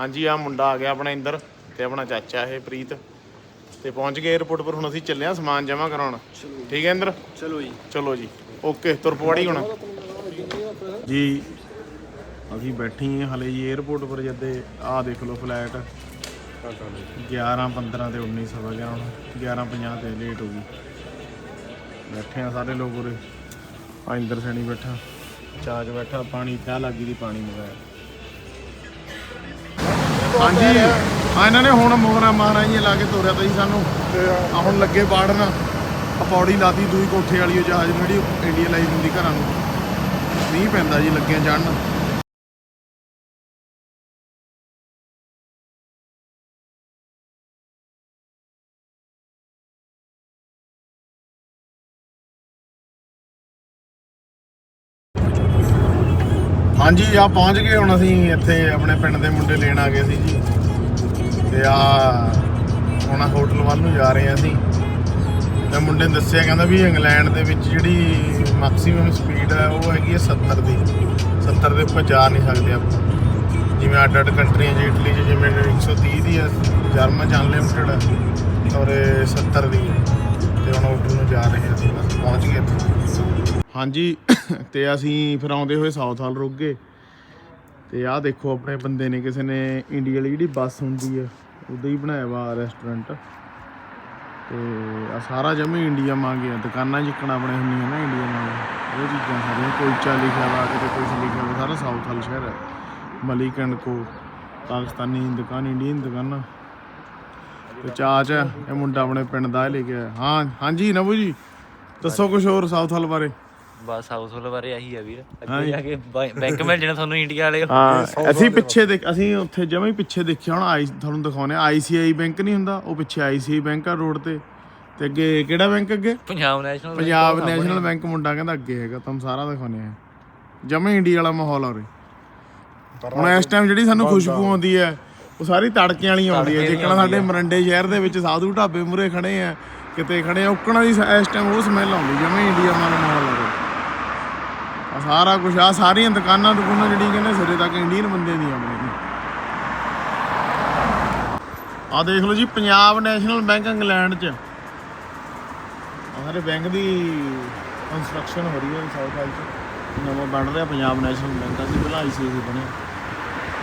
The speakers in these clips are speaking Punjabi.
ਹਾਂਜੀ ਆ ਮੁੰਡਾ ਆ ਗਿਆ ਆਪਣਾ ਇੰਦਰ ਤੇ ਆਪਣਾ ਚਾਚਾ ਇਹ ਪ੍ਰੀਤ। ਤੇ ਪਹੁੰਚ ਗਏ ਏਅਰਪੋਰਟ ਪਰ ਹੁਣ ਅਸੀਂ ਚੱਲੇ ਆ ਸਮਾਨ ਜਮ੍ਹਾਂ ਕਰਾਉਣ। ਠੀਕ ਹੈ ਇੰਦਰ? ਚਲੋ ਜੀ। ਚਲੋ ਜੀ। ਓਕੇ ਤੁਰ ਪਵਾੜੀ ਹੁਣ। ਜੀ ਅਸੀਂ ਬੈਠੇ ਹਾਂ ਹਲੇ ਜੀ ਏਅਰਪੋਰਟ ਪਰ ਜਦੇ ਆ ਦੇਖ ਲਓ ਫਲੈਟ 11 15 ਤੇ 19 ਸਵਾ 11 ਹੁਣ। 11 50 ਤੇ ਲੇਟ ਹੋ ਗਈ। ਬੈਠੇ ਆ ਸਾਰੇ ਲੋਕ ਉਰੇ। ਆ ਇੰਦਰ ਸੈਣੀ ਬੈਠਾ। ਚਾਹ 'ਚ ਬੈਠਾ ਪਾਣੀ ਚਾਹ ਲੱਗੀ ਦੀ ਪਾਣੀ ਮੰਗਾਇਆ। ਹਾਂਜੀ। ਆ ਇਹਨਾਂ ਨੇ ਹੁਣ ਮੋਹਰਾ ਮਾਰਾ ਜੀ ਲਾ ਕੇ ਤੋਰਿਆ ਤਾ ਜੀ ਸਾਨੂੰ। ਆ। ਹੁਣ ਲੱਗੇ ਬਾੜਨ। ਆ ਪੌੜੀ ਲਾਤੀ ਦੂਈ ਕੋਠੇ ਵਾਲੀ ਉਹ ਜਹਾਜ਼ ਜਿਹੜੀ ਇੰਡੀਆ ਲਾਈ ਹੁੰਦੀ ਘਰਾਂ ਨੂੰ। ਮੀਂਹ ਪੈਂਦਾ ਜੀ ਲੱਗਿਆ ਚੜਨ ਹਾਂਜੀ ਆ ਪਹੁੰਚ ਗਏ ਹੁਣ ਅਸੀਂ ਇੱਥੇ, ਆਪਣੇ ਪਿੰਡ ਦੇ ਮੁੰਡੇ ਲੈਣ ਆ ਗਏ ਸੀ ਜੀ। ਤੇ ਆ ਹੁਣ ਹੋਟਲ ਵੱਲ ਨੂੰ ਜਾ ਰਹੇ ਆ ਅਸੀਂ। ਤੇ ਮੁੰਡੇ ਨੇ ਦੱਸਿਆ, ਕਹਿੰਦਾ ਵੀ ਇੰਗਲੈਂਡ ਦੇ ਵਿੱਚ ਜਿਹੜੀ ਮੈਕਸਿਮਮ ਸਪੀਡ ਹੈ, ਉਹ ਹੈਗੀ ਹੈ 70 ਦੀ। 70 ਦੇ ਉੱਪਰ ਜਾ ਨਹੀਂ ਸਕਦੇ ਆਪਾਂ। ਜਿਵੇਂ ਅੱਡ ਅੱਡ ਕੰਟਰੀਆਂ 'ਚ ਇਟਲੀ 'ਚ, ਜਿਵੇਂ 130 ਦੀ ਹੈ, ਜਰਮਨ 'ਚ ਅਨਲਿਮਟਿਡ ਹੈ, ਔਰ ਇਹ 70 ਦੀ ਹੈ। ਤੇ ਹੁਣ ਹੋਟਲ ਨੂੰ ਜਾ ਰਹੇ ਹਾਂ ਅਸੀਂ, ਬਸ ਪਹੁੰਚ ਗਏ ਇੱਥੇ। ਹਾਂਜੀ ਤੇ ਅਸੀਂ ਫਿਰ ਆਉਂਦੇ ਹੋਏ ਸਾਊਥ ਹਾਲ ਰੁਕ ਗਏ। ਤੇ ਆਹ ਦੇਖੋ ਆਪਣੇ ਬੰਦੇ ਨੇ ਕਿਸੇ ਨੇ ਇੰਡੀਆ ਵਾਲੀ ਜਿਹੜੀ ਬੱਸ ਹੁੰਦੀ ਆ ਉਦਾਂ ਹੀ ਬਣਾਇਆ ਵਾ ਰੈਸਟੋਰੈਂਟ ਤੇ ਆ ਸਾਰਾ ਜਮੇ ਇੰਡੀਆ ਮੰਗਿਆ ਦੁਕਾਨਾਂ ਜਿੱਕਣਾ ਆਪਣੇ ਹੁੰਦੀਆਂ ਨਾ ਇੰਡੀਆ ਨਾਲ ਉਹ ਚੀਜ਼ਾਂ ਸਾਰੀਆਂ ਕੁਲਚਾ ਲਿਖਿਆ ਵਾ ਕਿਤੇ ਕੁਝ ਲਿਖਿਆ ਵਾ ਸਾਰਾ ਸਾਊਥ ਹਾਲ ਸ਼ਹਿਰ ਹੈ ਮਲਿਕ ਐਂਡ ਕੋ ਪਾਕਿਸਤਾਨੀ ਦੁਕਾਨ ਇੰਡੀਅਨ ਦੁਕਾਨਾਂ। ਤੇ ਚਾਚ ਹੈ, ਇਹ ਮੁੰਡਾ ਆਪਣੇ ਪਿੰਡ ਦਾ ਇਹ ਲੈ ਕੇ ਆਇਆ। ਹਾਂ ਹਾਂਜੀ ਨਵੂ ਜੀ ਦੱਸੋ ਕੁਝ ਹੋਰ ਸਾਊਥ ਹਾਲ ਬਾਰੇ? ਬਸ ਹਾਊਸ ਹੋਲ ਬਾਰੇ ਆਹੀ ਆ ਵੀਰ। ਅੱਗੇ ਜੀ। ਕੇ ਬੈਂਕ ਮਿਲ ਜਾਣਾ ਤੁਹਾਨੂੰ ਇੰਡੀਆ ਵਾਲੇ। ਹਾਂ ਅਸੀਂ ਪਿੱਛੇ ਦੇਖ ਅਸੀਂ ਉੱਥੇ ਜਮਾਂ ਹੀ ਪਿੱਛੇ ਦੇਖਿਆ ਹੁਣ ਆਈ ਤੁਹਾਨੂੰ ਦਿਖਾਉਨੇ ਆਈਸੀਆਈ ਬੈਂਕ ਨਹੀਂ ਹੁੰਦਾ ਉਹ ਪਿੱਛੇ ਆਈਸੀਆਈ ਬੈਂਕ ਆ ਰੋਡ ਤੇ। ਤੇ ਅੱਗੇ ਕਿਹੜਾ ਬੈਂਕ ਅੱਗੇ? Punjab National Punjab National Bank ਮੁੰਡਾ ਕਹਿੰਦਾ ਅੱਗੇ ਹੈਗਾ ਤੁਹਾਨੂੰ ਸਾਰਾ ਦਿਖਾਉਨੇ ਆ ਜਮਾਂ ਇੰਡੀਆ ਵਾਲਾ ਮਾਹੌਲ ਆ ਹੁਣ ਇਸ ਟਾਈਮ ਜਿਹੜੀ ਸਾਨੂੰ ਖੁਸ਼ਬੂ ਆਉਂਦੀ ਹੈ ਉਹ ਸਾਰੀ ਤੜਕੇ ਵਾਲੀ ਆਉਂਦੀ ਹੈ। ਜਿੱਕਣਾ ਸਾਡੇ ਮਰੰਡੇ ਸ਼ਹਿਰ ਦੇ ਵਿੱਚ ਸਾਧੂ ਢਾਬੇ ਮੂਰੇ ਖੜੇ ਆ ਕਿਤੇ ਖੜੇ ਆ ਉੱਕਣਾ ਦੀ ਇਸ ਟਾਈਮ ਉਹ ਸਮੈਲ ਆਉਂਦੀ ਜਮਾਂ ਇੰਡੀਆ ਵਾਲਾ ਮਾਹੌਲ ਆ ਆ ਸਾਰਾ ਕੁਝ ਆ ਸਾਰੀਆਂ ਦੁਕਾਨਾਂ ਦੁਕਾਨਾਂ ਜਿਹੜੀ ਕਹਿੰਦੇ ਸਿਰੇ ਤੱਕ ਇੰਡੀਅਨ ਬੰਦੇ ਦੀਆਂ ਆਪਣੇ ਆ ਦੇਖ ਲਓ ਜੀ ਪੰਜਾਬ ਨੈਸ਼ਨਲ ਬੈਂਕ ਇੰਗਲੈਂਡ ਚ। ਸਾਰੇ ਬੈਂਕ ਦੀ ਕੰਸਟਰਕਸ਼ਨ ਹੋ ਰਹੀ ਹੈ ਸਾਊਥ ਹਾਲ ਚ। ਨਵਾਂ ਬਣ ਰਿਹਾ ਪੰਜਾਬ ਨੈਸ਼ਨਲ ਬੈਂਕ ਅਸੀਂ ਪਹਿਲਾਂ ਆਈਸੀਆਈ ਬਣਿਆ।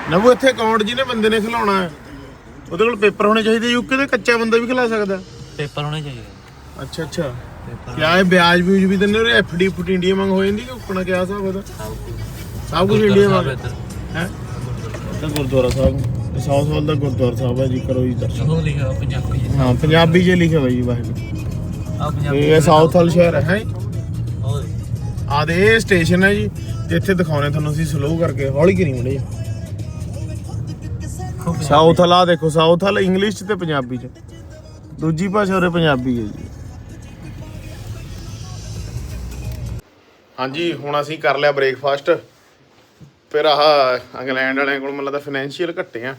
ਨਵੋ ਇੱਥੇ ਅਕਾਊਂਟ ਜਿਹਨੇ ਬੰਦੇ ਨੇ ਖਿਲਾਉਣਾ ਹੈ ਉਹਦੇ ਕੋਲ ਪੇਪਰ ਹੋਣੇ ਚਾਹੀਦੇ ਯੂਕੇ ਦੇ ਕੱਚਾ ਬੰਦਾ ਵੀ ਖਿਲਾ ਸਕਦਾ। ਪੇਪਰ ਹੋਣੇ ਚਾਹੀਦੇ। ਅੱਛਾ ਅੱਛਾ। ਕਿਆ ਇਹ ਵਿਆਜ ਵਿਊਜ ਵੀ ਦਿੰਦੇ ਹੋ ਐਫਡੀ ਫੁੱਟ ਇੰਡੀਆ ਮੰਗ ਹੋ ਜਾਂਦੀ ਕਿ ਉੱਕਣਾ ਕਿਆ ਹਿਸਾਬ ਉਹਦਾ? ਸਭ ਕੁਝ ਇੰਡੀਆ ਮੰਗ। ਹੈ? ਤਾਂ ਗੁਰਦੁਆਰਾ ਸਾਹਿਬ ਸਾਊਥ ਹਾਲ ਦਾ ਗੁਰਦੁਆਰਾ ਸਾਹਿਬ ਹੈ ਜੀ ਕਰੋ ਜੀ ਦਰਸ਼ਨ। ਉਹ ਲਿਖਿਆ ਪੰਜਾਬੀ ਹਾਂ ਪੰਜਾਬੀ 'ਚ ਲਿਖਿਆ ਹੋਇਆ ਜੀ ਵਾਹਿਗੁਰੂ। ਆ ਪੰਜਾਬੀ ਇਹ ਸਾਊਥ ਹਾਲ ਸ਼ਹਿਰ ਹੈ ਹੈਂ? ਆਹ ਦੇ ਇਹ ਸਟੇਸ਼ਨ ਹੈ ਜੀ ਤੇ ਇੱਥੇ ਦਿਖਾਉਣੇ ਤੁਹਾਨੂੰ ਅਸੀਂ ਸਲੋ ਕਰਕੇ ਹੌਲੀ ਕਰੀ ਮੁੰਡੇ ਸਾਊਥ ਹਾਲ ਆ ਦੇਖੋ ਸਾਊਥ ਹਾਲ ਇੰਗਲਿਸ਼ 'ਚ ਤੇ ਪੰਜਾਬੀ 'ਚ। ਦੂਜੀ ਭਾਸ਼ਾ ਉਰੇ ਪੰਜਾਬੀ ਹੈ ਜੀ। ਹਾਂਜੀ, ਹੁਣ ਅਸੀਂ ਕਰ ਲਿਆ ਬ੍ਰੇਕਫਾਸਟ ਫਿਰ ਆਹ ਇੰਗਲੈਂਡ ਵਾਲਿਆਂ ਕੋਲ ਮਤਲਬ ਤਾਂ ਫਾਈਨੈਂਸ਼ੀਅਲ ਘੱਟੇ ਆ।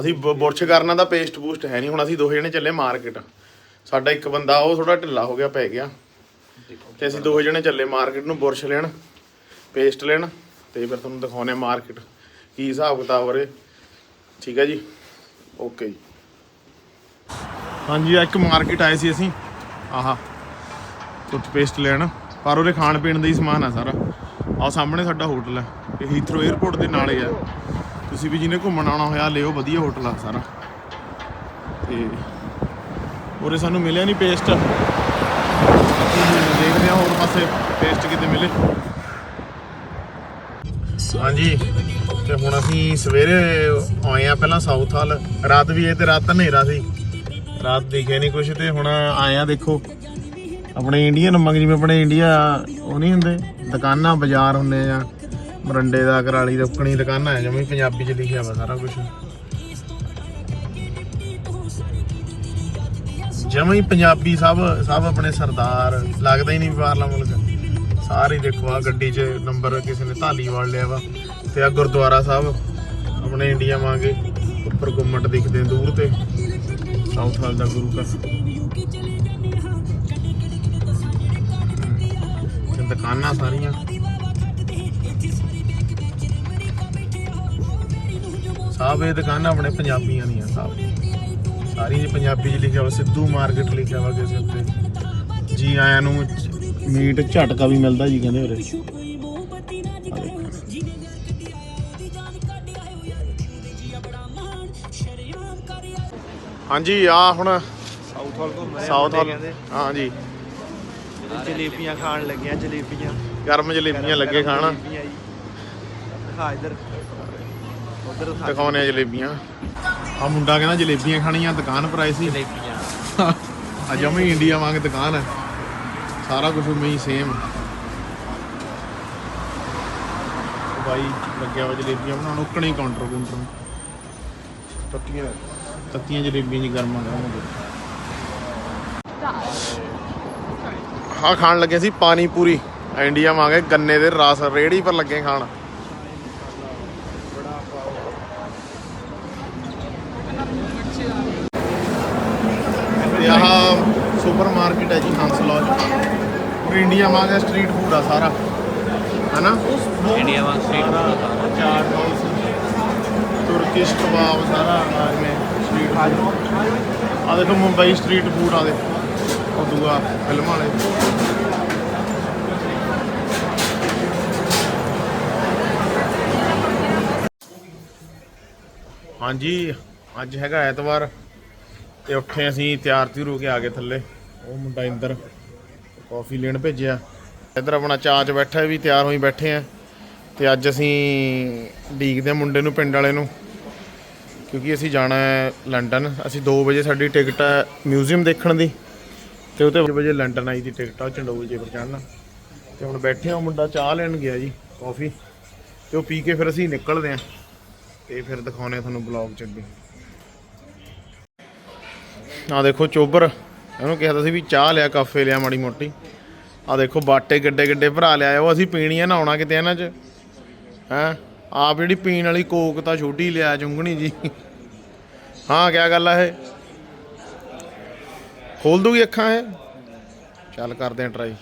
ਅਸੀਂ ਬ- ਬੁਰਸ਼ ਕਰਨਾ ਦਾ ਪੇਸਟ ਪੂਸਟ ਹੈ ਨਹੀਂ, ਹੁਣ ਅਸੀਂ ਦੋ ਜਣੇ ਚੱਲੇ ਮਾਰਕੀਟ ਸਾਡਾ ਇੱਕ ਬੰਦਾ, ਉਹ ਥੋੜਾ ਢਿੱਲਾ ਹੋ ਗਿਆ, ਪੈ ਗਿਆ। ਤੇ ਅਸੀਂ ਦੋ ਜਣੇ ਚੱਲੇ ਮਾਰਕੀਟ ਨੂੰ ਬੁਰਸ਼ ਲੈਣ ਪੇਸਟ ਲੈਣ, ਤੇ ਫਿਰ ਤੁਹਾਨੂੰ ਦਿਖਾਉਣੇ ਮਾਰਕੀਟ ਕੀ ਹਿਸਾਬ ਕਿਤਾਬ ਉਰੇ ਠੀਕ ਹੈ ਜੀ? ਓਕੇ ਜੀ। ਹਾਂਜੀ ਇੱਕ ਮਾਰਕੀਟ ਆਏ ਸੀ ਅਸੀਂ। ਆਹਾ ਟੁੱਥਪੇਸਟ ਲੈਣ। ਪਰ ਉਹਦੇ ਖਾਣ ਪੀਣ ਦਾ ਹੀ ਸਮਾਨ ਆ ਸਾਰਾ। ਆਹ ਸਾਹਮਣੇ ਸਾਡਾ ਹੋਟਲ ਹੈ ਇਹ ਹੀਥਰੋ 에ਅਰਪੋਰਟ ਦੇ ਨਾਲੇ ਆ। ਤੁਸੀਂ ਵੀ ਜਿਹਨੇ ਘੁੰਮਣ ਆਉਣਾ ਹੋਇਆ, ਲਿਓ ਵਧੀਆ ਹੋਟਲ ਆ ਸਾਰਾ। ਤੇ ਉਰੇ ਸਾਨੂੰ ਮਿਲਿਆ ਨਹੀਂ ਪੇਸਟ ਦੇਖਦੇ ਆ ਹੋਰ ਪਾਸੇ ਪੇਸਟ ਕਿਤੇ ਮਿਲੇ। ਹਾਂਜੀ, ਤੇ ਹੁਣ ਅਸੀਂ ਸਵੇਰੇ ਆਏ ਆ ਪਹਿਲਾਂ ਸਾਊਥ ਹਾਲ ਰਾਤ ਵੀ ਇਹ ਤੇ ਰਾਤ ਹਨੇਰਾ ਸੀ। ਰਾਤ ਦਿਖਿਆ ਨਹੀਂ ਕੁਝ ਤੇ ਹੁਣ ਆਏ ਆ ਦੇਖੋ। ਆਪਣੇ ਇੰਡੀਅਨ ਮੰਗ ਜਿਵੇਂ ਆਪਣੇ ਇੰਡੀਆ ਉਹ ਨਹੀਂ ਹੁੰਦੇ, ਦੁਕਾਨਾਂ ਬਾਜ਼ਾਰ ਹੁੰਦੇ ਆ ਮਰੰਡੇ ਦਾ, ਕਰਾਲੀ ਦਾ, ਉੱਕਣੀ ਦੁਕਾਨਾਂ ਹੈ ਜਿਵੇਂ ਪੰਜਾਬੀ ਚ ਲਿਖਿਆ ਵਾ ਸਾਰਾ ਕੁਝ ਜਮਾਂ ਪੰਜਾਬੀ ਸਭ ਸਭ ਆਪਣੇ ਸਰਦਾਰ, ਲੱਗਦਾ ਹੀ ਨਹੀਂ ਵੀ ਬਾਹਰਲਾ ਮੁਲਕ। ਸਾਰੇ ਦੇਖੋ ਆ ਗੱਡੀ 'ਚ ਨੰਬਰ ਕਿਸੇ ਨੇ ਢਾਲੀਵਾਲ ਲਿਆ ਵਾ, ਤੇ ਆ ਗੁਰਦੁਆਰਾ ਸਾਹਿਬ, ਆਪਣੇ ਇੰਡੀਆ ਵਾਂਗੇ ਉੱਪਰ ਗੁੰਮਟ ਦਿਖਦੇ ਦੂਰ ਤੇ। ਸਾਊਥ ਹਾਲ ਦਾ ਗੁਰੂ ਘਰ। ਦੁਕਾਨਾਂ ਸਾਰੀਆਂ ਸਭ ਇਹ ਦੁਕਾਨਾਂ ਆਪਣੇ ਪੰਜਾਬੀਆਂ ਦੀਆਂ ਸਭ ਸਾਰੀ ਜੀ ਪੰਜਾਬੀ ਚ ਲਿਖਿਆ ਹੋਇਆ ਸਿੱਧੂ ਮਾਰਕੀਟ ਲਿਖਿਆ ਹੋਇਆ ਕਿਸੇ ਉੱਤੇ ਜੀ ਆਇਆਂ ਨੂੰ ਮੀਟ ਝਟਕਾ ਵੀ ਮਿਲਦਾ ਜੀ ਕਹਿੰਦੇ ਉਰੇ। ਹਾਂਜੀ ਆ ਹੁਣ ਸਾਊਥ ਹਾਲ ਘੁੰਮ ਰਹੇ ਸਾਊਥ ਮੁੰਡੇ ਹਾਲ ਕਹਿੰਦੇ। ਹਾਂਜੀ ਜਲੇਬੀਆਂ ਖਾਣ ਲੱਗੀਆਂ ਜਲੇਬੀਆਂ। ਗਰਮ ਜਲੇਬੀਆਂ ਲੱਗੇ ਖਾਣ। ਦਿਖਾ ਇੱਧਰ। ਉਧਰ ਦਿਖਾਉਣੇ ਆ ਜਲੇਬੀਆਂ। ਆ ਮੁੰਡਾ ਕਹਿੰਦਾ ਜਲੇਬੀਆਂ ਖਾਣੀਆਂ ਦੁਕਾਨ ਪਰ ਆਏ ਸੀ। ਜਲੇਬੀਆਂ। ਆ ਜਮੀ ਇੰਡੀਆ ਵਾਂਗ ਦੁਕਾਨ ਹੈ। ਸਾਰਾ ਕੁਝ ਉਵੇਂ ਹੀ ਸੇਮ ਬਾਈ ਲੱਗਿਆ ਵਾ ਜਲੇਬੀਆਂ ਬਣਾਉਣ ਉੱਕਣੇ ਕਾਊਂਟਰ ਕਾਊਂਟਰ ਤੱਤੀਆਂ। ਤੱਤੀਆਂ ਜਲੇਬੀਆਂ ਜੀ ਗਰਮਾ ਗਰਮ ਹੋ ਹਾਂ ਖਾਣ ਲੱਗੇ ਸੀ ਪਾਣੀ ਪੂਰੀ ਇੰਡੀਆ ਵਾਂਗ ਇਹ ਗੰਨੇ ਦੇ ਰਸ ਰੇੜੀ ਪਰ ਲੱਗੇ ਖਾਣ। ਆਹ ਸੁਪਰ ਮਾਰਕੀਟ ਹੈ ਜੀ ਹੰਸ ਲੌਜ ਪੂਰੀ ਇੰਡੀਆ ਵਾਂਗ ਹੈ ਸਟਰੀਟ ਫੂਡ ਆ ਸਾਰਾ। ਹਨਾ? ਇੰਡੀਆ ਵਾਂ street chaat house Turkish kebab ਸਾਰਾ ਆਰਮੇ ਸਟਰੀਟ ਫੂਡ ਆ ਦੇਖੋ ਮੁੰਬਈ ਸਟਰੀਟ ਫੂਡ ਆ ਦੇ ਉਹ ਦੂਆ ਫਿਲਮਾਂ ਵਾਲੇ। ਹਾਂਜੀ, ਅੱਜ ਹੈਗਾ ਐਤਵਾਰ ਤੇ ਉੱਠੇ ਅਸੀਂ ਤਿਆਰ ਤਿਉਰ ਹੋ ਕੇ ਆ ਗਏ ਥੱਲੇ। ਉਹ ਮੁੰਡਾ ਇੰਦਰ ਕਾਫੀ ਲੈਣ ਭੇਜਿਆ। ਇੱਧਰ ਆਪਣਾ ਚਾਅ 'ਚ ਬੈਠਾ ਵੀ, ਤਿਆਰ ਹੋਈ ਬੈਠੇ ਆ। ਤੇ ਅੱਜ ਅਸੀਂ ਡੀਕਦੇ ਹਾਂ ਮੁੰਡੇ ਨੂੰ, ਪਿੰਡ ਵਾਲੇ ਨੂੰ, ਕਿਉਂਕਿ ਅਸੀਂ ਜਾਣਾ ਹੈ ਲੰਡਨ। ਅਸੀਂ 2 ਵਜੇ ਸਾਡੀ ਟਿਕਟ ਹੈ ਮਿਊਜ਼ੀਅਮ ਦੇਖਣ ਦੀ। ਤੇ ਉਹ ਤੇ ਵਜੇ ਲੰਡਨ ਆਈ ਦੀ ਟਿਕਟ ਆ ਚੰਡੋਲ ਜੇ ਪਰ ਤੇ ਹੁਣ ਬੈਠੇ ਆ ਮੁੰਡਾ ਚਾਹ ਲੈਣ ਗਿਆ ਜੀ, ਕਾਫੀ। ਤੇ ਉਹ ਪੀ ਕੇ ਫਿਰ ਅਸੀਂ ਨਿਕਲਦੇ ਆ ਤੇ ਫਿਰ ਦਿਖਾਉਣੇ ਆ ਤੁਹਾਨੂੰ ਬਲੌਗ ਚ ਅੱਗੇ। ਆ ਦੇਖੋ ਚੋਬਰ, ਇਹਨੂੰ ਕਿਹਾ ਤਾਂ ਸੀ ਵੀ ਚਾਹ ਲਿਆ, ਕਾਫੇ ਲਿਆ ਮਾੜੀ ਮੋਟੀ। ਆ ਦੇਖੋ ਬਾਟੇ ਗੱਡੇ ਗੱਡੇ ਭਰਾ ਲਿਆ ਉਹ ਅਸੀਂ ਪੀਣੀ ਆ ਨਹਾਉਣਾ ਕਿਤੇ ਇਹਨਾਂ 'ਚ। ਹੈ? ਆਪ ਜਿਹੜੀ ਪੀਣ ਵਾਲੀ ਕੋਕ ਤਾਂ ਛੋਟੀ ਲਿਆ ਚੁੰਗਣੀ ਜੀ। ਹਾਂ, ਕਿਆ ਗੱਲ ਆ ਇਹ? ਖੋਲ ਦੂਗੀ ਅੱਖਾਂ ਇਹ। ਚੱਲ ਕਰਦੇ ਆ ਟਰਾਈ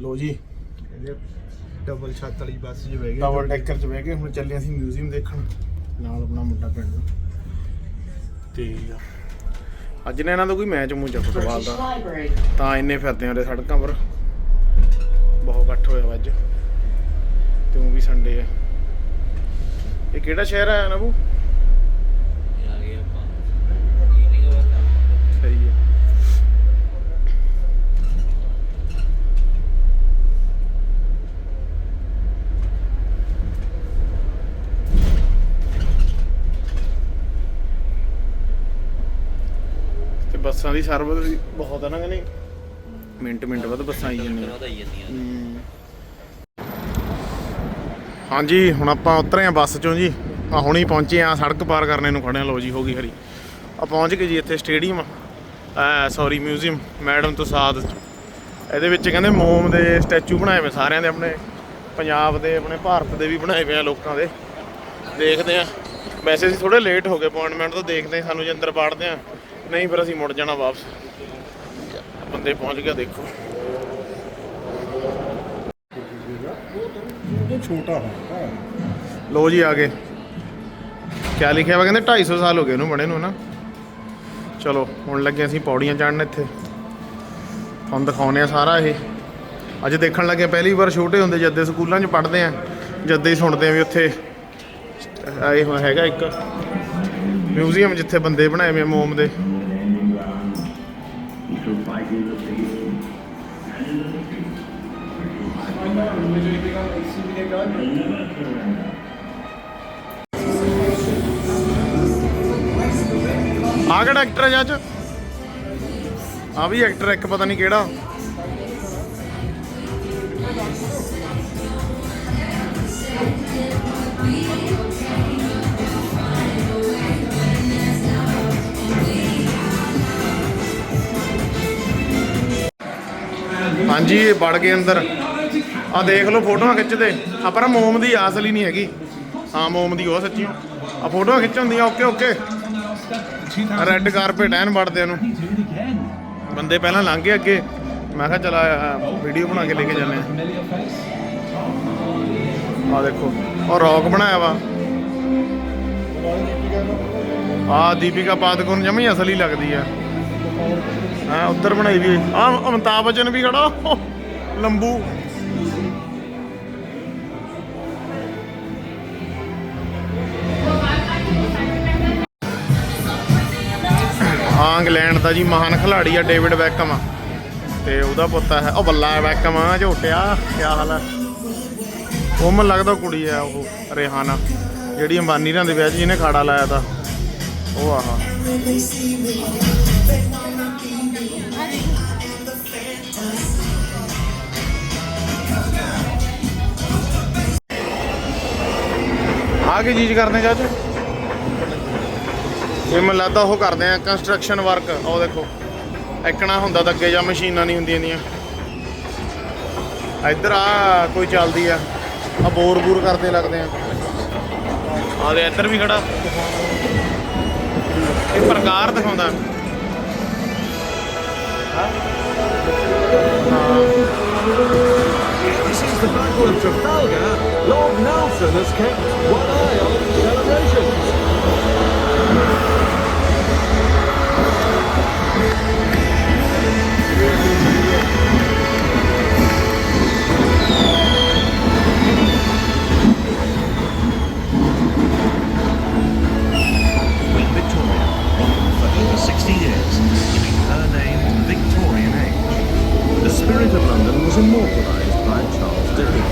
ਲੋ ਜੀ। ਡਬਲ ਛੱਤ ਵਾਲੀ ਬੱਸ 'ਚ ਬਹਿ ਗਏ ਡਬਲ ਟੈਕਰ 'ਚ ਬਹਿ ਹੁਣ ਚੱਲੇ ਅਸੀਂ ਮਿਊਜ਼ੀਅਮ ਦੇਖਣ। ਨਾਲ ਆਪਣਾ ਮੁੰਡਾ ਪਿੰਡ। ਤੇ ਅੱਜ ਨੇ ਇਹਨਾਂ ਦਾ ਕੋਈ ਮੈਚ ਮੂਚ ਆ ਫੁੱਟਬਾਲ ਦਾ। ਤਾਂ ਇੰਨੇ ਫਿਰਦੇ ਆ ਉਰੇ ਸੜਕਾਂ ਪਰ। ਬਹੁਤ ਇਕੱਠ ਹੋਇਆ ਵਾ ਅੱਜ। ਤੇ ਉਹ ਵੀ ਸੰਡੇ ਆ। ਇਹ ਕਿਹੜਾ ਸ਼ਹਿਰ ਹੈ ਨਬੂ ਆ ਗਏ ਆਪਾਂ ਇਹ ਨਹੀਂ ਹੋਇਆ ਸਹੀ ਹੈ ਤੇ ਬੱਸਾਂ ਦੀ ਸਰਵਿਸ ਵੀ ਬਹੁਤ ਹੈ ਨਾ ਕਹਿੰਦੇ? ਮਿੰਟ ਮਿੰਟ ਬਾਅਦ ਬੱਸਾਂ ਆਈ ਜਾਂਦੀਆਂ। ਉਹਦਾ ਹੀ ਜਾਂਦੀਆਂ। ਹਮ। ਹਾਂਜੀ ਹੁਣ ਆਪਾਂ ਉਤਰੇ ਆ ਬੱਸ ਚੋਂ ਜੀ। ਆ ਹੁਣੀ ਪਹੁੰਚੇ ਆ ਸੜਕ ਪਾਰ ਕਰਨੇ ਨੂੰ ਖੜੇ ਆ ਲੋ ਜੀ ਹੋ ਗਈ ਹਰੀ। ਆ ਪਹੁੰਚ ਗਏ ਜੀ ਇੱਥੇ ਸਟੇਡੀਅਮ। ਆ ਸੌਰੀ ਮਿਊਜ਼ੀਅਮ ਮੈਡਮ ਤੁਸਾਦ ਇਹਦੇ ਵਿੱਚ ਕਹਿੰਦੇ ਮੋਮ ਦੇ ਸਟੈਚੂ ਬਣਾਏ ਹੋਏ ਸਾਰਿਆਂ ਦੇ ਆਪਣੇ ਪੰਜਾਬ ਦੇ ਆਪਣੇ ਭਾਰਤ ਦੇ ਵੀ ਬਣਾਏ ਹੋਏ ਆ ਲੋਕਾਂ ਦੇ। ਦੇਖਦੇ ਆ ਵੈਸੇ ਅਸੀਂ ਥੋੜੇ ਲੇਟ ਹੋ ਗਏ ਅਪਾਇੰਟਮੈਂਟ ਤੋਂ ਦੇਖਦੇ ਆ ਸਾਨੂੰ ਜੇ ਅੰਦਰ ਪਾੜਦੇ ਆ ਨਹੀਂ ਫਿਰ ਅਸੀਂ ਮੁੜ ਜਾਣਾ ਵਾਪਸ। ਬੰਦੇ ਪਹੁੰਚ ਗਏ ਦੇਖੋ। ਛੋਟਾ ਲੋ ਜੀ ਆ ਗਏ। ਕਿਆ ਲਿਖਿਆ ਵਾ? ਕਹਿੰਦੇ 250 ਸਾਲ ਹੋ ਗਏ ਇਹਨੂੰ ਬਣੇ ਨੂੰ ਨਾ। ਚਲੋ ਹੁਣ ਲੱਗੇ ਅਸੀਂ ਪੌੜੀਆਂ ਚੜਨ ਇੱਥੇ। ਤੁਹਾਨੂੰ ਦਿਖਾਉਨੇ ਆ ਸਾਰਾ ਇਹ। ਅੱਜ ਦੇਖਣ ਲੱਗੇ ਪਹਿਲੀ ਵਾਰ ਛੋਟੇ ਹੁੰਦੇ ਜਦ ਸਕੂਲਾਂ 'ਚ ਪੜ੍ਹਦੇ ਆ। ਜਦ ਹੀ ਸੁਣਦੇ ਆ ਵੀ ਉੱਥੇ ਇਹ ਹੈਗਾ ਇੱਕ। ਮਿਊਜ਼ੀਅਮ ਜਿੱਥੇ ਬੰਦੇ ਬਣਾਏ ਹੋਏ ਮੋਮ ਦੇ। ਆ ਕਿਹੜਾ ਐਕਟਰ ਹੈ ਜੱਜ? ਆ ਵੀ ਐਕਟਰ ਇੱਕ ਪਤਾ ਨਹੀਂ ਕਿਹੜਾ। ਹਾਂਜੀ ਇਹ ਵੜ ਗਏ ਅੰਦਰ। ਆ ਦੇਖ ਲਓ ਫੋਟੋਆਂ ਖਿੱਚਦੇ। ਆ ਪਰ ਮੋਮ ਦੀ ਆ, ਅਸਲੀ ਨਹੀਂ ਹੈਗੀ। ਹਾਂ ਮੋਮ ਦੀ ਉਹ ਸੱਚੀ। ਆ ਫੋਟੋਆਂ ਖਿੱਚਣ ਦੀਆਂ ਓਕੇ ਓਕੇ। ਰੈੱਡ ਕਾਰਪੇਟ ਐਨ ਵੜਦਿਆਂ ਨੂੰ। ਬੰਦੇ ਪਹਿਲਾਂ ਲੰਘ ਗਏ ਅੱਗੇ। ਮੈਂ ਕਿਹਾ ਚਲ ਵੀਡੀਓ ਬਣਾ ਕੇ ਲੈ ਕੇ ਜਾਂਦੇ ਆ ਆ ਦੇਖੋ ਉਹ ਰੌਕ ਬਣਾਇਆ ਵਾ। ਆ ਦੀਪਿਕਾ ਪਾਦਕੋਂ ਜਮੀ ਅਸਲੀ ਲੱਗਦੀ ਆ। ਹਾਂ ਉੱਧਰ ਬਣਾਈ ਵੀ ਆ ਅਮਿਤਾਭ ਬਚਨ ਵੀ ਖੜਾ। ਲੰਬੂ। ਇੰਗਲੈਂਡ ਦਾ ਜੀ ਮਹਾਨ ਖਿਲਾੜੀ ਆ, ਡੇਵਿਡ ਬੈਕਮ। ਤੇ ਉਹਦਾ ਪੁੱਤ ਹੈ, ਉਹ ਬੱਲਾ ਬੈਕਮ, ਝੋਟਿਆ ਕੀ ਹਾਲ ਹੈ। ਉਹ ਮੈਨੂੰ ਲੱਗਦਾ ਕੁੜੀ ਆ ਉਹ, ਰਿਹਾਨਾ। ਜਿਹੜੀ ਅੰਬਾਨੀ ਰਾਂ ਦੇ ਵਿਆਹ 'ਚ ਜਿਹਨੇ ਖਾੜਾ ਲਾਇਆ ਤਾ। ਉਹ ਆਹ। ਆ ਕੀ ਚੀਜ਼ ਕਰਦੇ ਚਾਚੂ ਇਹ ਮੈਨੂੰ ਲੱਗਦਾ ਉਹ ਕਰਦੇ ਆ ਕੰਸਟਰਕਸ਼ਨ ਵਰਕ ਉਹ ਦੇਖੋ। ਐਕਣਾ ਹੁੰਦਾ ਤਾਂ ਅੱਗੇ ਜਾਂ ਮਸ਼ੀਨਾਂ ਨਹੀਂ ਹੁੰਦੀਆਂ ਦੀਆਂ ਇੱਧਰ ਆ ਕੋਈ ਚੱਲਦੀ ਆ। ਆ ਬੋਰ ਬੂਰ ਕਰਦੇ ਲੱਗਦੇ ਆ। ਆ ਦੇ ਇੱਧਰ ਵੀ ਖੜਾ। ਇਹ ਪ੍ਰਕਾਰ ਦਿਖਾਉਂਦਾ। This is the Battle of Trafalgar. Lord Nelson has kept one eye on celebrations. Spirit of London was immortalised by Charles Dickens.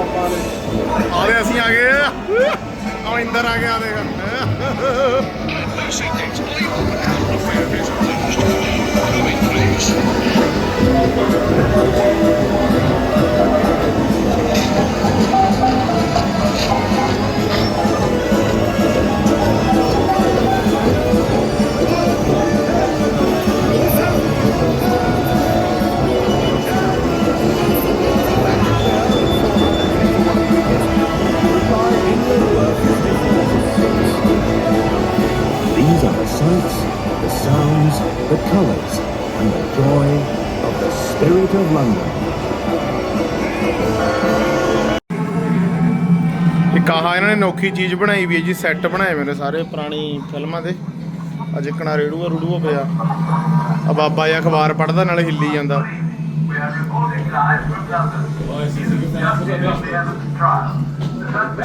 Oi, oi, oi! I'm about to take your father. Oi, oi, oi! I'm about to take your father. ਆਲੇ ਅਸੀਂ ਆ ਗਏ ਆ ਇੰਦਰ ਆ ਗਿਆ ਦੇਖ These ਆਹ ਚੀਜ਼ ਬਣਾਈ ਵੀ ਹੈ ਜੀ ਸੈੱਟ ਬਣਾਏ ਮੇਰੇ ਸਾਰੇ ਪੁਰਾਣੀ ਫਿਲਮਾਂ ਦੇ। ਅੱਜ ਰੇੜੂਆ ਰੂੜੂਆ ਪਿਆ। ਆ ਬਾਬਾ ਜੀ ਅਖਬਾਰ ਪੜਦਾ ਨਾਲੇ ਹਿੱਲੀ ਜਾਂਦਾ।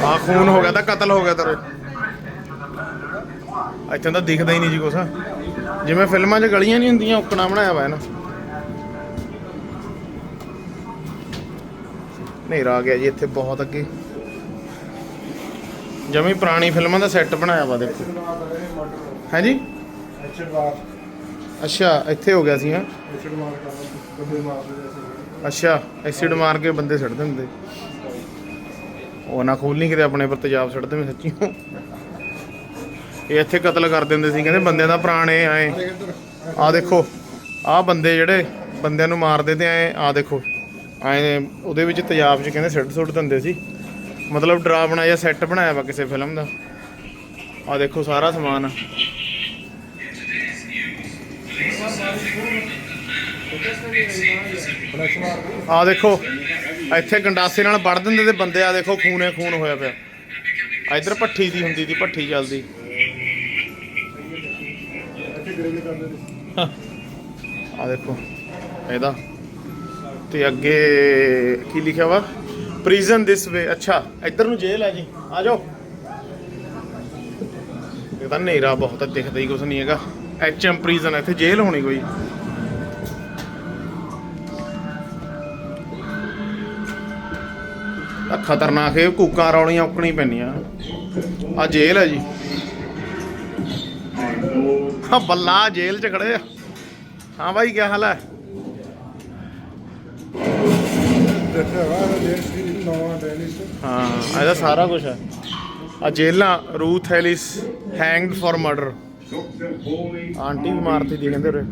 ਆ ਖੂਨ ਹੋ ਗਿਆ ਤਾਂ ਕਤਲ ਹੋ ਗਿਆ ਤੇਰੇ। ਇੱਥੇ ਤਾਂ ਦਿਖਦਾ ਹੀ ਨਹੀਂ ਜੀ ਕੁਛ। ਜਿਵੇਂ ਫਿਲਮਾਂ 'ਚ ਗਲੀਆਂ ਨਹੀਂ ਹੁੰਦੀਆਂ ਉਕਣਾ ਬਣਾਇਆ ਵਾ ਇਹਨਾਂ ਹਨੇਰਾ ਆ ਗਿਆ ਜੀ ਇੱਥੇ ਬਹੁਤ ਅੱਗੇ। ਜਮੀ ਪੁਰਾਣੀ ਫਿਲਮਾਂ ਦਾ ਸੈੱਟ ਬਣਾਇਆ ਵਾ ਦੇਖੋ। ਹੈ ਜੀ ਅੱਛਾ ਇੱਥੇ ਹੋ ਗਿਆ ਸੀ ਹਾਂ? ਅੱਛਾ ਐਸਿਡ ਮਾਰ ਕੇ ਬੰਦੇ ਛੱਡ ਦਿੰਦੇ। ਉਹ ਨਾ ਖੋਲਣੀ ਕਿਤੇ ਆਪਣੇ ਪਰ ਤੇਜ਼ਾਬ ਛੱਡ ਦੇਵੇਂ ਸੱਚੀ। ਇਹ ਇੱਥੇ ਕਤਲ ਕਰ ਦਿੰਦੇ ਸੀ ਕਹਿੰਦੇ ਬੰਦਿਆਂ ਦਾ ਪੁਰਾਣੇ ਆਏ। ਆ ਦੇਖੋ ਆਹ ਬੰਦੇ ਜਿਹੜੇ ਬੰਦਿਆਂ ਨੂੰ ਮਾਰਦੇ ਤੇ ਆਏ ਆ ਦੇਖੋ। ਆਏ ਉਹਦੇ ਵਿੱਚ ਤੇਜ਼ਾਬ 'ਚ ਕਹਿੰਦੇ ਸਿੱਟ ਸੁੱਟ ਦਿੰਦੇ ਸੀ। ਮਤਲਬ ਡਰਾਵਣਾ ਜਾਂ ਸੈੱਟ ਬਣਾਇਆ ਵਾ ਕਿਸੇ ਫਿਲਮ ਦਾ। ਆ ਦੇਖੋ ਸਾਰਾ ਸਮਾਨ। ਆ ਦੇਖੋ, ਇੱਥੇ ਗੰਡਾਸੇ ਨਾਲ ਵੜ ਦਿੰਦੇ ਤੇ ਬੰਦੇ ਆ ਦੇਖੋ ਖੂਨੇ ਖੂਨ ਹੋਇਆ ਪਿਆ। ਇਧਰ ਇੱਧਰ ਭੱਠੀ ਦੀ ਹੁੰਦੀ ਦੀ ਭੱਠੀ ਚੱਲਦੀ। ਆ ਦੇਖੋ, ਇਹਦਾ। ਤੇ ਅੱਗੇ ਕੀ ਲਿਖਿਆ ਵਾ? ਪ੍ਰਿਜ਼ਨ ਦਿਸ ਵੇ ਅੱਛਾ ਇੱਧਰ ਨੂੰ ਜੇਲ੍ਹ ਹੈ ਜੀ। ਆ ਜਾਓ। ਇਹ ਤਾਂ ਹਨੇਰਾ ਬਹੁਤ ਦਿਖਦਾ ਹੀ ਕੁਝ ਨਹੀਂ ਹੈਗਾ। ਐਚ ਐਮ ਪ੍ਰਿਜ਼ਨ ਇੱਥੇ ਜੇਲ੍ਹ ਹੋਣੀ ਕੋਈ। ਆ ਖਤਰਨਾਕ ਇਹ ਕੂਕਾਂ ਰੌਲੀਆਂ ਉੱਕਣੀ ਪੈਣੀਆਂ ਆ ਜੇਲ੍ਹ ਹੈ ਜੀ। ਹਾਂ ਬੱਲਾ ਜੇਲ੍ਹ 'ਚ ਖੜੇ ਆ। ਹਾਂ ਭਾਈ ਕੀ ਹਾਲ ਹੈ ਹਾਂ ਇਹਦਾ ਸਾਰਾ ਕੁਝ ਹੈ। ਆ ਜੇਲਾਂ Ruth Ellis hanged for murder aunty ਵੀ ਮਾਰਤੀ ਦੀ ਕਹਿੰਦੇ ਉਰੇ।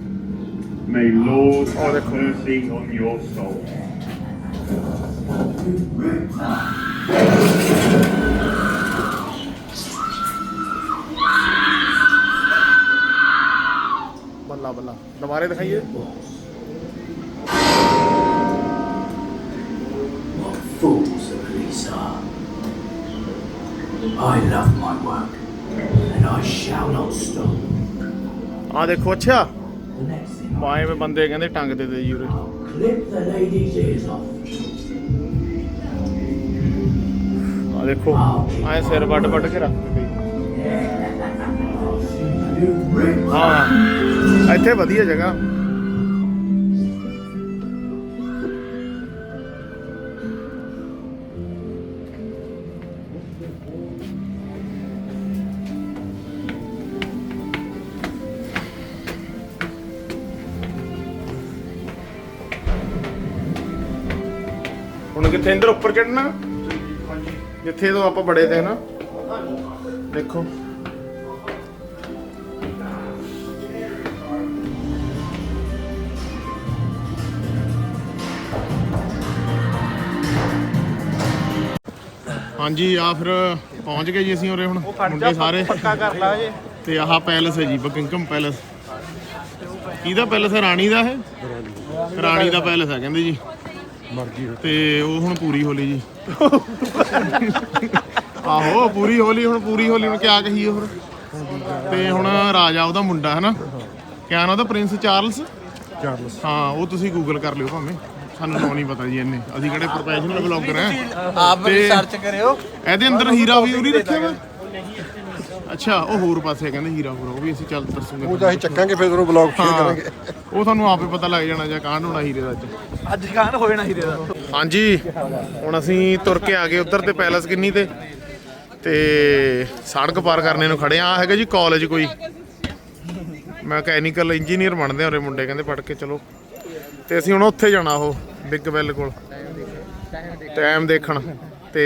Oh, have they're cool. mercy on your soul. ਬੱਲਾ ਬੱਲਾ। ਦੁਬਾਰੇ ਦਿਖਾਈਏ। Fools the police are. I love my work, and I shall not stop. ਆ ਦੇਖੋ ਅੱਛਾ ਪਾਏ ਬੰਦੇ ਕਹਿੰਦੇ ਟੰਗ ਦੇ ਦੇ ਜੀ ਉਰੇ clip the lady's ears off. ਆ ਦੇਖੋ ਆਏ ਸਿਰ ਵੱਡ ਵੱਡ ਕੇ ਦਿੱਤੇ ਹਾਂ ਇੱਥੇ ਵਧੀਆ ਜਗ੍ਹਾ ਕਿੱਥੇ ਇੰਦਰ ਉੱਪਰ ਚੜਨਾ ਜਿੱਥੇ ਤੋਂ ਆਪਾਂ ਬੜੇ ਤੇ ਨਾ ਦੇਖੋ। ਹਾਂਜੀ ਆ ਫਿਰ ਪਹੁੰਚ ਗਏ ਜੀ ਅਸੀਂ ਉਰੇ ਹੁਣ ਮੁੰਡੇ ਸਾਰੇ। ਪੱਕਾ ਕਰ ਲਾ ਜੇ। ਤੇ ਆਹ ਪੈਲਸ ਹੈ ਜੀ ਬਕਿੰਗਮ ਪੈਲਸ। ਕਿਹਦਾ ਪੈਲਸ ਹੈ? ਰਾਣੀ ਦਾ ਹੈ? ਰਾਣੀ ਦਾ ਪੈਲਸ ਹੈ ਕਹਿੰਦੇ ਜੀ। ਮਰਜ਼ੀ ਤੇ ਉਹ ਹੁਣ ਪੂਰੀ ਹੋਲੀ ਜੀ। ਆਹੋ ਪੂਰੀ ਹੋਲੀ ਹੁਣ ਪੂਰੀ ਹੋਲੀ ਨੂੰ ਕਿਆ ਕਹੀਏ ਹੋਰ। ਤੇ ਹੁਣ ਰਾਜਾ ਉਹਦਾ ਮੁੰਡਾ ਹੈ ਨਾ ਕਿਆ ਨਾਂ ਉਹਦਾ? Prince Charles? ਚਾਰਲਸ। ਹਾਂ ਉਹ ਤੁਸੀਂ ਗੂਗਲ ਕਰ ਲਿਓ ਭਾਵੇਂ। ਸਾਨੂੰ ਨਾਂ ਨਹੀਂ ਪਤਾ ਜੀ ਇੰਨੇ। ਅਸੀਂ ਕਿਹੜੇ ਪ੍ਰੋਫੈਸ਼ਨਲ ਬਲੌਗਰ ਹਾਂ ਆਪ ਤੇ- ਰਿਸਰਚ ਕਰਿਓ। ਇਹਦੇ ਅੰਦਰ ਹੀਰਾ ਵੀ ਉਰੀ ਰੱਖਿਆ ਵਾ? ਅੱਛਾ ਉਹ ਹੋਰ ਪਾਸੇ ਕਹਿੰਦੇ ਹੀਰਾ ਹੋਰ ਉਹ ਵੀ ਅਸੀਂ ਚੱਲ ਦੱਸੂਗੇ ਉਹ ਤਾਂ ਅਸੀਂ ਚੱਕਾਂਗੇ ਫਿਰ ਉਹਨੂੰ ਬਲੌਗ ਸ਼ੇਅਰ ਕਰਾਂਗੇ। ਉਹ ਤੁਹਾਨੂੰ ਆਪੇ ਪਤਾ ਲੱਗ ਜਾਣਾ ਜਾਂ ਕਾਂਡ ਹੋਣਾ ਹੀਰੇ ਦਾ ਅੱਜ। ਅੱਜ ਖਾਨ ਹੋ ਜਾਣਾ ਹੀਰੇ ਦਾ? ਹਾਂਜੀ ਹੁਣ ਅਸੀਂ ਤੁਰ ਕੇ ਆ ਗਏ ਉੱਧਰ ਤੇ ਪੈਲਸ ਕਿੰਨੀ ਤੇ ਤੇ ਸੜਕ ਪਾਰ ਕਰਨੇ ਨੂੰ ਖੜੇ ਆ। ਹੈਗਾ ਜੀ ਕਾਲਜ ਕੋਈ। ਮੈਕੈਨੀਕਲ ਇੰਜੀਨੀਅਰ ਬਣਦੇ ਆ ਉਰੇ ਮੁੰਡੇ ਕਹਿੰਦੇ ਪੜ੍ਹ ਕੇ ਚਲੋ। ਤੇ ਅਸੀਂ ਹੁਣ ਉੱਥੇ ਜਾਣਾ ਉਹ ਬਿੱਗ ਬੈਲ ਕੋਲ। ਟਾਈਮ ਦੇਖਣ। ਤੇ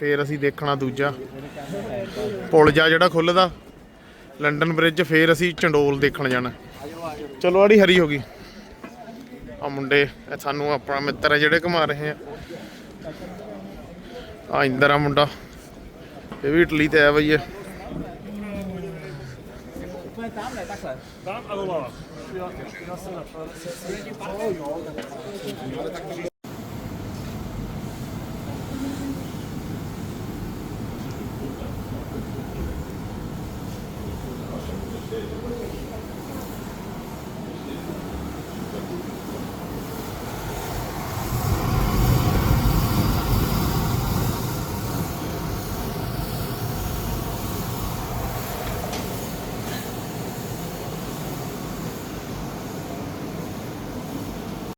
ਫੇਰ ਅਸੀਂ ਦੇਖਣਾ ਦੂਜਾ। ਪੁਲ ਜਾ ਜਿਹੜਾ ਖੁੱਲਦਾ ਲੰਡਨ ਬ੍ਰਿਜ ਫੇਰ ਅਸੀਂ ਚੰਡੋਲ ਦੇਖਣ ਜਾਣਾ। ਚਲੋ ਆੜੀ ਹਰੀ ਹੋ ਗਈ। ਆ ਮੁੰਡੇ ਸਾਨੂੰ ਆਪਣਾ ਮਿੱਤਰ ਹੈ ਜਿਹੜੇ ਘੁਮਾ ਰਹੇ ਆ। ਆ ਇੰਦਰ ਆ ਮੁੰਡਾ। ਇਹ ਵੀ ਇਟਲੀ ਤੇ ਆਇਆ ਬਈ ਇਹ।